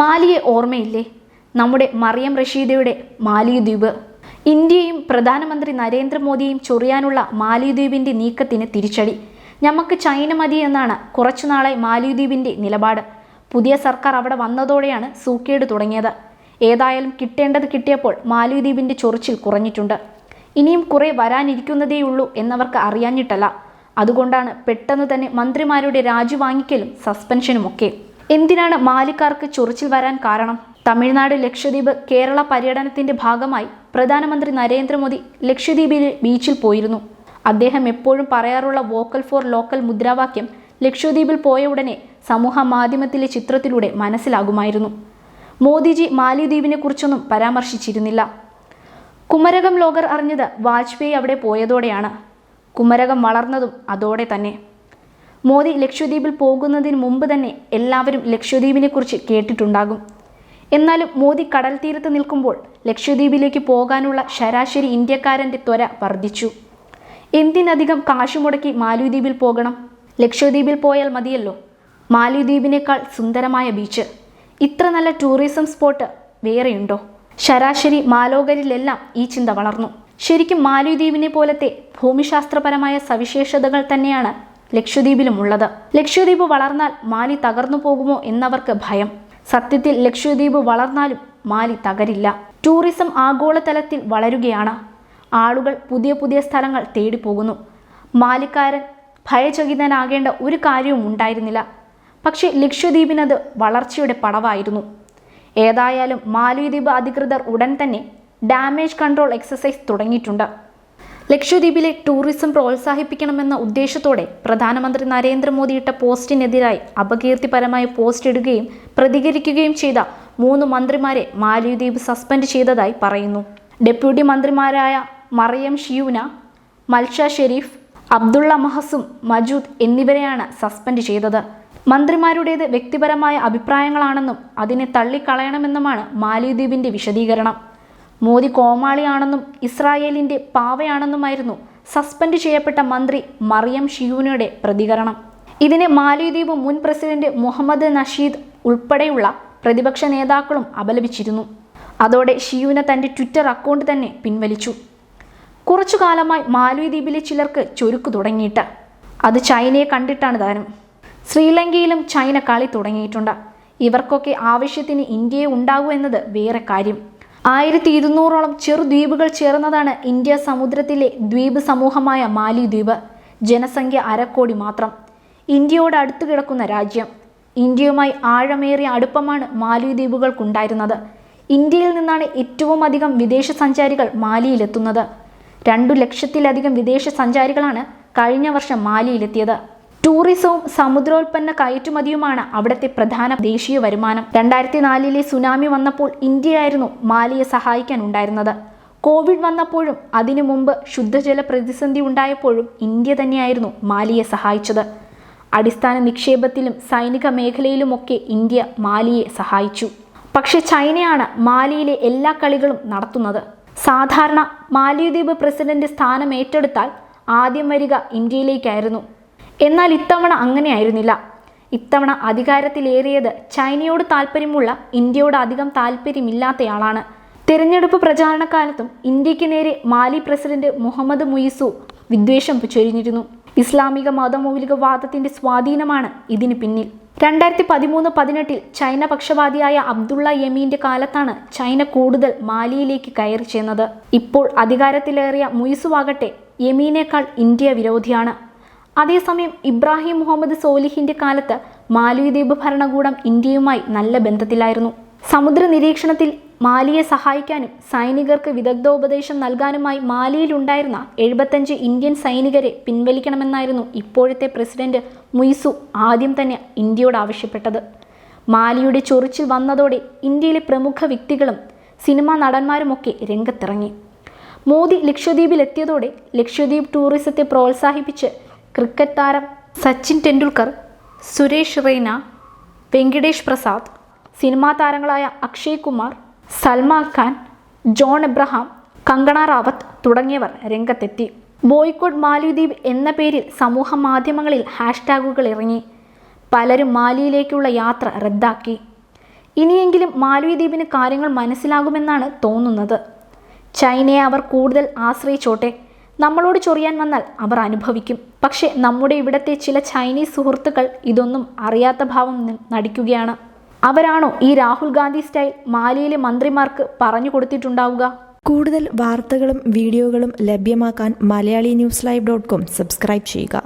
മാലിയെ ഓർമ്മയില്ലേ? നമ്മുടെ മറിയം റഷീദയുടെ മാലിദ്വീപ്. ഇന്ത്യയും പ്രധാനമന്ത്രി നരേന്ദ്രമോദിയും ചൊറിയാനുള്ള മാലിദ്വീപിന്റെ നീക്കത്തിന് തിരിച്ചടി. ഞമ്മക്ക് ചൈന മതി എന്നാണ് കുറച്ചുനാളായി മാലിദ്വീപിന്റെ നിലപാട്. പുതിയ സർക്കാർ അവിടെ വന്നതോടെയാണ് സൂക്കേട് തുടങ്ങിയത്. ഏതായാലും കിട്ടേണ്ടത് കിട്ടിയപ്പോൾ മാലിദ്വീപിന്റെ ചൊറിച്ചിൽ കുറഞ്ഞിട്ടുണ്ട്. ഇനിയും കുറേ വരാനിരിക്കുന്നതേയുള്ളൂ എന്നവർക്ക് അറിയാഞ്ഞിട്ടല്ല. അതുകൊണ്ടാണ് പെട്ടെന്ന് തന്നെ മന്ത്രിമാരുടെ രാജി വാങ്ങിക്കലും സസ്പെൻഷനുമൊക്കെ. എന്തിനാണ് മാലിക്കാർക്ക് ചൊറിച്ചിൽ വരാൻ കാരണം? തമിഴ്നാട് ലക്ഷദ്വീപ് കേരള പര്യടനത്തിന്റെ ഭാഗമായി പ്രധാനമന്ത്രി നരേന്ദ്രമോദി ലക്ഷദ്വീപിലെ ബീച്ചിൽ പോയിരുന്നു. അദ്ദേഹം എപ്പോഴും പറയാറുള്ള വോക്കൽ ഫോർ ലോക്കൽ മുദ്രാവാക്യം ലക്ഷദ്വീപിൽ പോയ ഉടനെ സമൂഹ മാധ്യമത്തിലെ ചിത്രത്തിലൂടെ മനസ്സിലാകുമായിരുന്നു. മോദിജി മാലിദ്വീപിനെ കുറിച്ചൊന്നും പരാമർശിച്ചിരുന്നില്ല. കുമരകം ലോകർ അറിഞ്ഞത് വാജ്പേയി അവിടെ പോയതോടെയാണ്. കുമരകം വളർന്നതും അതോടെ തന്നെ. മോദി ലക്ഷദ്വീപിൽ പോകുന്നതിന് മുമ്പ് തന്നെ എല്ലാവരും ലക്ഷദ്വീപിനെ കുറിച്ച് കേട്ടിട്ടുണ്ടാകും. എന്നാലും മോദി കടൽ തീരത്ത് നിൽക്കുമ്പോൾ ലക്ഷദ്വീപിലേക്ക് പോകാനുള്ള ശരാശരി ഇന്ത്യക്കാരന്റെ ത്വര വർദ്ധിച്ചു. എന്തിനധികം കാശുമുടക്കി മാലിദ്വീപിൽ പോകണം? ലക്ഷദ്വീപിൽ പോയാൽ മതിയല്ലോ. മാലിദ്വീപിനേക്കാൾ സുന്ദരമായ ബീച്ച്. ഇത്ര നല്ല ടൂറിസം സ്പോട്ട് വേറെയുണ്ടോ? ശരാശരി മാലോകരിലെല്ലാം ഈ ചിന്ത വളർന്നു. ശരിക്കും മാലിദ്വീപിനെ പോലത്തെ ഭൂമിശാസ്ത്രപരമായ സവിശേഷതകൾ തന്നെയാണ് ലക്ഷദ്വീപിലും ഉള്ളത് ലക്ഷദ്വീപ് വളർന്നാൽ മാലി തകർന്നു പോകുമോ എന്നവർക്ക് ഭയം. സത്യത്തിൽ ലക്ഷദ്വീപ് വളർന്നാലും മാലി തകരില്ല. ടൂറിസം ആഗോളതലത്തിൽ വളരുകയാണ്. ആളുകൾ പുതിയ പുതിയ സ്ഥലങ്ങൾ തേടിപ്പോകുന്നു. മാലിക്കാരൻ ഭയചകിതനാകേണ്ട ഒരു കാര്യവും ഉണ്ടായിരുന്നില്ല. പക്ഷേ ലക്ഷദ്വീപിനത് വളർച്ചയുടെ പടവായിരുന്നു. ഏതായാലും മാലിദ്വീപ് അധികൃതർ ഉടൻ തന്നെ ഡാമേജ് കൺട്രോൾ എക്സസൈസ് തുടങ്ങിയിട്ടുണ്ട്. ലക്ഷദ്വീപിലെ ടൂറിസം പ്രോത്സാഹിപ്പിക്കണമെന്ന ഉദ്ദേശത്തോടെ പ്രധാനമന്ത്രി നരേന്ദ്രമോദി ഇട്ട പോസ്റ്റിനെതിരായി അപകീർത്തിപരമായ പോസ്റ്റ് ഇടുകയും പ്രതികരിക്കുകയും ചെയ്ത മൂന്ന് മന്ത്രിമാരെ മാലിദ്വീപ് സസ്പെൻഡ് ചെയ്തതായി പറയുന്നു. ഡെപ്യൂട്ടി മന്ത്രിമാരായ മറിയം ഷിയൂന മൽഷ ഷെരീഫ് അബ്ദുള്ള മഹസും മജൂദ് എന്നിവരെയാണ് സസ്പെൻഡ് ചെയ്തത്. മന്ത്രിമാരുടേത് വ്യക്തിപരമായ അഭിപ്രായങ്ങളാണെന്നും അതിനെ തള്ളിക്കളയണമെന്നുമാണ് മാലിദ്വീപിന്റെ വിശദീകരണം. മോദി കോമാളിയാണെന്നും ഇസ്രായേലിന്റെ പാവയാണെന്നുമായിരുന്നു സസ്പെൻഡ് ചെയ്യപ്പെട്ട മന്ത്രി മറിയം ഷിയൂനയുടെ പ്രതികരണം. ഇതിനെ മാലിദ്വീപ് മുൻ പ്രസിഡന്റ് മുഹമ്മദ് നഷീദ് ഉൾപ്പെടെയുള്ള പ്രതിപക്ഷ നേതാക്കളും അപലപിച്ചിരുന്നു. അതോടെ ഷിയൂന തന്റെ ട്വിറ്റർ അക്കൗണ്ട് തന്നെ പിൻവലിച്ചു. കുറച്ചു കാലമായി മാലിദ്വീപിലെ ചിലർക്ക് ചുരുക്കു തുടങ്ങിയിട്ട്. അത് ചൈനയെ കണ്ടിട്ടാണ് താനും ശ്രീലങ്കയിലും ചൈന കളി തുടങ്ങിയിട്ടുണ്ട്. ഇവർക്കൊക്കെ ആവശ്യത്തിന് ഇന്ത്യയെ ഉണ്ടാകൂ എന്നത് വേറെ കാര്യം. ആയിരത്തി ഇരുന്നൂറോളം ചെറുദ്വീപുകൾ ചേർന്നതാണ് ഇന്ത്യ സമുദ്രത്തിലെ ദ്വീപ് സമൂഹമായ മാലിദ്വീപ് ജനസംഖ്യ അരക്കോടി മാത്രം. ഇന്ത്യയോട് അടുത്തു കിടക്കുന്ന രാജ്യം. ഇന്ത്യയുമായി ആഴമേറിയ അടുപ്പമാണ് മാലിദ്വീപുകൾക്കുണ്ടായിരുന്നത് ഇന്ത്യയിൽ നിന്നാണ് ഏറ്റവും അധികം വിദേശ സഞ്ചാരികൾ മാലിയിലെത്തുന്നത്. രണ്ടു ലക്ഷത്തിലധികം വിദേശ സഞ്ചാരികളാണ് കഴിഞ്ഞ വർഷം മാലിയിലെത്തിയത്. ടൂറിസവും സമുദ്രോൽപ്പന്ന കയറ്റുമതിയുമാണ് അവിടുത്തെ പ്രധാന ദേശീയ വരുമാനം. രണ്ടായിരത്തി നാലിലെ സുനാമി വന്നപ്പോൾ ഇന്ത്യയായിരുന്നു മാലിയെ സഹായിക്കാൻ ഉണ്ടായിരുന്നത്. കോവിഡ് വന്നപ്പോഴും അതിനു മുമ്പ് ശുദ്ധജല പ്രതിസന്ധി ഉണ്ടായപ്പോഴും ഇന്ത്യ തന്നെയായിരുന്നു മാലിയെ സഹായിച്ചത്. അടിസ്ഥാന നിക്ഷേപത്തിലും സൈനിക മേഖലയിലുമൊക്കെ ഇന്ത്യ മാലിയെ സഹായിച്ചു. പക്ഷെ ചൈനയാണ് മാലിയിലെ എല്ലാ കളികളും നടത്തുന്നത്. സാധാരണ മാലിദ്വീപ് പ്രസിഡന്റ് സ്ഥാനം ഏറ്റെടുത്താൽ ആദ്യം വരിക ഇന്ത്യയിലേക്കായിരുന്നു. എന്നാൽ ഇത്തവണ അങ്ങനെയായിരുന്നില്ല. ഇത്തവണ അധികാരത്തിലേറിയത് ചൈനയോട് താല്പര്യമുള്ള ഇന്ത്യയോട് അധികം താല്പര്യമില്ലാത്തയാളാണ് തിരഞ്ഞെടുപ്പ് പ്രചാരണക്കാലത്തും ഇന്ത്യയ്ക്ക് നേരെ മാലി പ്രസിഡന്റ് മുഹമ്മദ് മുയിസു വിദ്വേഷം ചൊരിഞ്ഞിരുന്നു. ഇസ്ലാമിക മതമൗലികവാദത്തിന്റെ സ്വാധീനമാണ് ഇതിന് പിന്നിൽ. രണ്ടായിരത്തി പതിമൂന്ന് പതിനെട്ടിൽ ചൈന പക്ഷപാതിയായ അബ്ദുള്ള യമീന്റെ കാലത്താണ് ചൈന കൂടുതൽ മാലിയിലേക്ക് കയറി ചെന്നത്. ഇപ്പോൾ അധികാരത്തിലേറിയ മുയിസുവാകട്ടെ യമീനേക്കാൾ ഇന്ത്യ വിരോധിയാണ്. അതേസമയം ഇബ്രാഹിം മുഹമ്മദ് സോലിഹിന്റെ കാലത്ത് മാലിദ്വീപ് ഭരണകൂടം ഇന്ത്യയുമായി നല്ല ബന്ധത്തിലായിരുന്നു. സമുദ്ര നിരീക്ഷണത്തിൽ മാലിയെ സഹായിക്കാനും സൈനികർക്ക് വിദഗ്ധോപദേശം നൽകാനുമായി മാലിയിലുണ്ടായിരുന്ന എഴുപത്തഞ്ച് ഇന്ത്യൻ സൈനികരെ പിൻവലിക്കണമെന്നായിരുന്നു ഇപ്പോഴത്തെ പ്രസിഡന്റ് മുയ്സു ആദ്യം തന്നെ ഇന്ത്യയോട് ആവശ്യപ്പെട്ടത്. മാലിയുടെ ചൊറിച്ചിൽ വന്നതോടെ ഇന്ത്യയിലെ പ്രമുഖ വ്യക്തികളും സിനിമാ നടന്മാരുമൊക്കെ രംഗത്തിറങ്ങി. മോദി ലക്ഷദ്വീപിലെത്തിയതോടെ ലക്ഷദ്വീപ് ടൂറിസത്തെ പ്രോത്സാഹിപ്പിച്ച് ക്രിക്കറ്റ് താരം സച്ചിൻ ടെണ്ടുൽക്കർ സുരേഷ് റെയ്ന വെങ്കിടേഷ് പ്രസാദ് സിനിമാ താരങ്ങളായ അക്ഷയ് കുമാർ സൽമാൻ ഖാൻ ജോൺ എബ്രഹാം കങ്കണ റാവത്ത് തുടങ്ങിയവർ രംഗത്തെത്തി. ബോയ്ക്കോട്ട് മാലിദ്വീപ് എന്ന പേരിൽ സമൂഹ മാധ്യമങ്ങളിൽ ഹാഷ്ടാഗുകൾ ഇറങ്ങി. പലരും മാലിയിലേക്കുള്ള യാത്ര റദ്ദാക്കി. ഇനിയെങ്കിലും മാലിദ്വീപിന് കാര്യങ്ങൾ മനസ്സിലാകുമെന്നാണ് തോന്നുന്നത്. ചൈനയെ അവർ കൂടുതൽ ആശ്രയിച്ചോട്ടെ. നമ്മളോട് ചൊറിയാൻ വന്നാൽ അവർ അനുഭവിക്കും. പക്ഷേ നമ്മുടെ ഇവിടത്തെ ചില ചൈനീസ് സുഹൃത്തുക്കൾ ഇതൊന്നും അറിയാത്ത ഭാവം നടിക്കുകയാണ്. അവരാണോ ഈ രാഹുൽ ഗാന്ധി സ്റ്റൈൽ മാലിയിലെ മന്ത്രിമാർക്ക് പറഞ്ഞു കൊടുത്തിട്ടുണ്ടാവുക? കൂടുതൽ വാർത്തകളും വീഡിയോകളും ലഭ്യമാക്കാൻ Malayali news live dot com subscribe ചെയ്യുക.